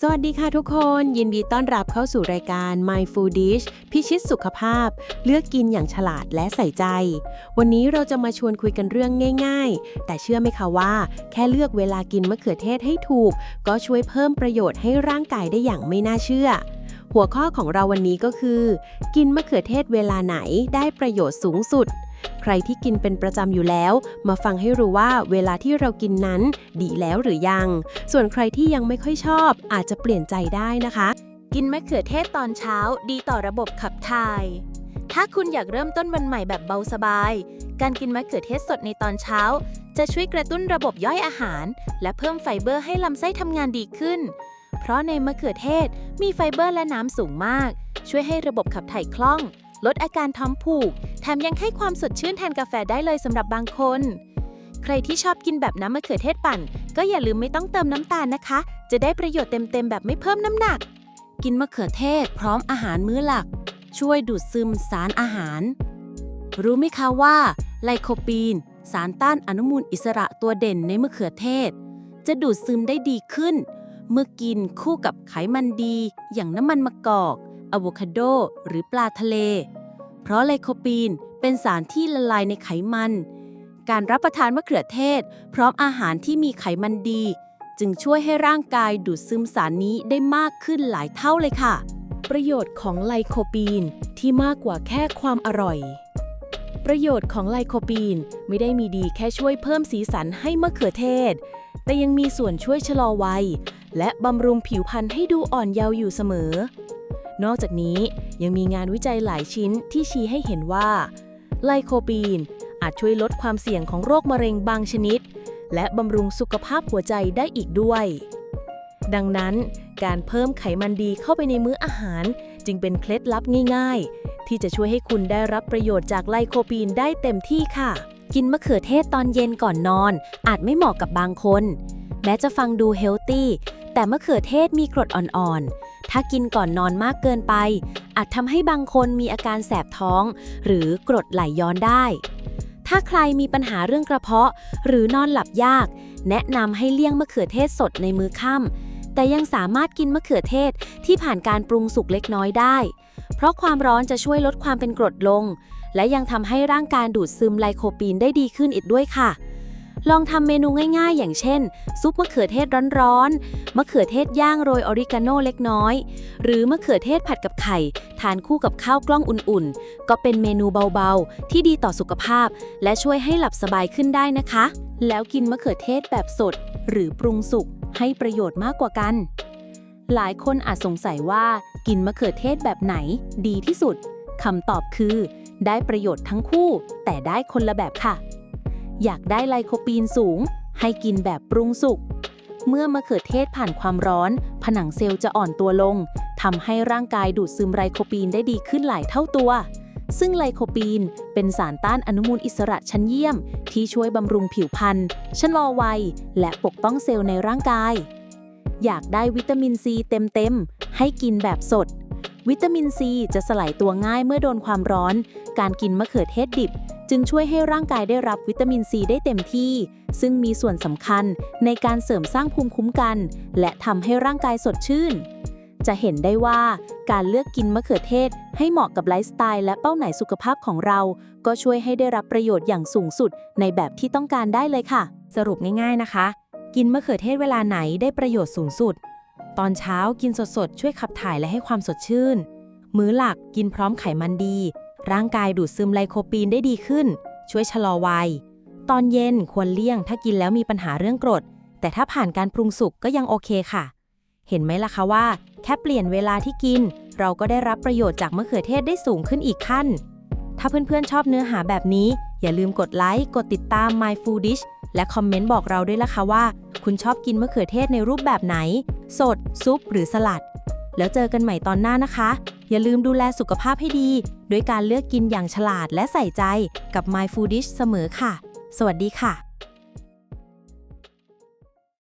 สวัสดีค่ะทุกคน ยินดีต้อนรับเข้าสู่รายการ My Food Dish พิชิตสุขภาพ เลือกกินอย่างฉลาดและใส่ใจ วันนี้เราจะมาชวนคุยกันเรื่องง่าย ๆ แต่เชื่อไหมคะว่า แค่เลือกเวลากินมะเขือเทศให้ถูก ก็ช่วยเพิ่มประโยชน์ให้ร่างกายได้อย่างไม่น่าเชื่อ หัวข้อของเราวันนี้ก็คือ กินมะเขือเทศเวลาไหนได้ประโยชน์สูงสุด ใครที่กินเป็นประจำอยู่แล้ว มาฟังให้รู้ว่าเวลาที่เรากินนั้น ดีแล้วหรือยัง ส่วนใครที่ยังไม่ค่อยชอบ อาจจะเปลี่ยนใจได้นะคะ กินมะเขือเทศตอนเช้า ดีต่อระบบขับถ่าย ถ้าคุณอยากเริ่มต้นวันใหม่แบบเบาสบาย การกินมะเขือเทศสดในตอนเช้า จะช่วยกระตุ้นระบบย่อยอาหาร และเพิ่มไฟเบอร์ให้ลำไส้ทำงานดีขึ้น เพราะในมะเขือเทศมีไฟเบอร์และน้ำสูงมาก ช่วยให้ระบบขับถ่ายคล่อง ลดอาการท้องผูก มยังให้ความสดชื่นแทนกาแฟได้เลยสำหรับบางคน ใครที่ชอบกินแบบน้ำมะเขือเทศปั่น ก็อย่าลืมไม่ต้องเติมน้ำตาลนะคะ จะได้ประโยชน์เต็มๆแบบไม่เพิ่มน้ำหนัก กินมะเขือเทศ พร้อมอาหารมื้อหลัก ช่วยดูดซึมสารอาหาร รู้ไหมคะว่า ไลโคปีน สารต้านอนุมูลอิสระตัวเด่นในมะเขือเทศ จะดูดซึมได้ดีขึ้น เมื่อกินคู่กับไขมันดี อย่างน้ำมันมะกอกอะโวคาโด หรือปลาทะเล เพราะไลโคปีนเป็นสารที่ละลายในไขมัน การรับประทานมะเขือเทศ พร้อมอาหารที่มีไขมันดี จึงช่วยให้ร่างกายดูดซึมสารนี้ได้มากขึ้นหลายเท่าเลยค่ะ ประโยชน์ของไลโคปีนที่มากกว่าแค่ความอร่อย ประโยชน์ของไลโคปีนไม่ได้มีดีแค่ช่วยเพิ่มสีสันให้มะเขือเทศ แต่ยังมีส่วนช่วยชะลอวัยและบำรุงผิวพรรณให้ดูอ่อนเยาว์อยู่เสมอ นอกจากนี้ยังมีงานวิจัยหลายชิ้นที่ชี้ให้เห็นว่า ไลโคปีน อาจช่วยลดความเสี่ยงของโรคมะเร็งบางชนิด และบำรุงสุขภาพหัวใจได้อีกด้วย ดังนั้น การเพิ่มไขมันดีเข้าไปในมื้ออาหาร จึงเป็นเคล็ดลับง่าย ๆ ที่จะช่วยให้คุณได้รับประโยชน์จากไลโคปีนได้เต็มที่ค่ะ กินมะเขือเทศตอนเย็นก่อนนอน อาจไม่เหมาะกับบางคน แม้จะฟังดูเฮลตี้ แต่มะเขือเทศมีกรดอ่อนๆ ถ้ากินก่อนนอนมากเกินไป อาจทำให้บางคนมีอาการแสบท้อง หรือกรดไหลย้อนได้ ถ้าใครมีปัญหาเรื่องกระเพาะ หรือนอนหลับยาก แนะนำให้เลี่ยงมะเขือเทศสดในมื้อค่ำแต่ยังสามารถกินมะเขือเทศที่ผ่านการปรุงสุกเล็กน้อยได้ เพราะความร้อนจะช่วยลดความเป็นกรดลง และยังทำให้ร่างกายดูดซึมไลโคปีนได้ดีขึ้นอีกด้วยค่ะ ลองทำเมนูง่ายๆ อย่างเช่น ซุปมะเขือเทศร้อนๆ มะเขือเทศย่างโรยออริกาโนเล็กน้อย หรือมะเขือเทศผัดกับไข่ ทานคู่กับข้าวกล้องอุ่นๆ ก็เป็นเมนูเบาๆ ที่ดีต่อสุขภาพ และช่วยให้หลับสบายขึ้นได้นะคะ แล้วกินมะเขือเทศแบบสด หรือปรุงสุกให้ประโยชน์มากกว่ากัน หลายคนอาจสงสัยว่ากินมะเขือเทศแบบไหน ดีที่สุดคำตอบคือ ได้ประโยชน์ทั้งคู่ แต่ได้คนละแบบค่ะ อยากได้ไลโคปีนสูง ให้กินแบบปรุงสุก เมื่อมะเขือเทศผ่านความร้อน ผนังเซลล์จะอ่อนตัวลงทำให้ร่างกายดูดซึมไลโคปีนได้ดีขึ้นหลายเท่าตัว ซึ่งไลโคปีนเป็นสารต้านอนุมูลอิสระชั้นเยี่ยม ที่ช่วยบำรุงผิวพรรณชะลอวัย และปกป้องเซลล์ในร่างกาย อยากได้วิตามินซีเต็มๆให้กินแบบสด วิตามินซีจะสลายตัวง่ายเมื่อโดนความร้อน การกินมะเขือเทศดิบ จึงช่วยให้ร่างกายได้รับวิตามินซีได้เต็มที่ ซึ่งมีส่วนสำคัญในการเสริมสร้างภูมิคุ้มกัน และทำให้ร่างกายสดชื่น จะเห็นได้ว่าการเลือกกินมะเขือเทศ ให้เหมาะกับไลฟ์สไตล์และเป้าหมายสุขภาพของเรา ก็ช่วยให้ได้รับประโยชน์อย่างสูงสุดในแบบที่ต้องการได้เลยค่ะ สรุปง่าย ๆนะคะ กินมะเขือเทศเวลาไหนได้ประโยชน์สูงสุด ตอนเช้ากินสดๆ ช่วยขับถ่ายและให้ความสดชื่น มื้อหลักกินพร้อมไขมันดี ร่างกายดูดซึมไลโคปีนได้ดีขึ้น ช่วยชะลอวัย ตอนเย็นควรเลี่ยงถ้ากินแล้วมีปัญหาเรื่องกรด แต่ถ้าผ่านการปรุงสุกก็ยังโอเคค่ะ เห็นไหมล่ะคะว่า แค่เปลี่ยนเวลาที่กิน เราก็ได้รับประโยชน์จากมะเขือเทศได้สูงขึ้นอีกขั้น ถ้าเพื่อนๆชอบเนื้อหาแบบนี้ อย่าลืมกดไลค์กดติดตาม My Food Dish และคอมเมนต์บอกเราด้วยล่ะคะว่า คุณชอบกินมะเขือเทศในรูปแบบไหน สด ซุป หรือสลัด แล้วเจอกันใหม่ตอนหน้านะคะ อย่าลืมดูแลสุขภาพให้ดีด้วยการเลือกกินอย่างฉลาดและใส่ใจกับ My Food Dish เสมอค่ะ สวัสดีค่ะ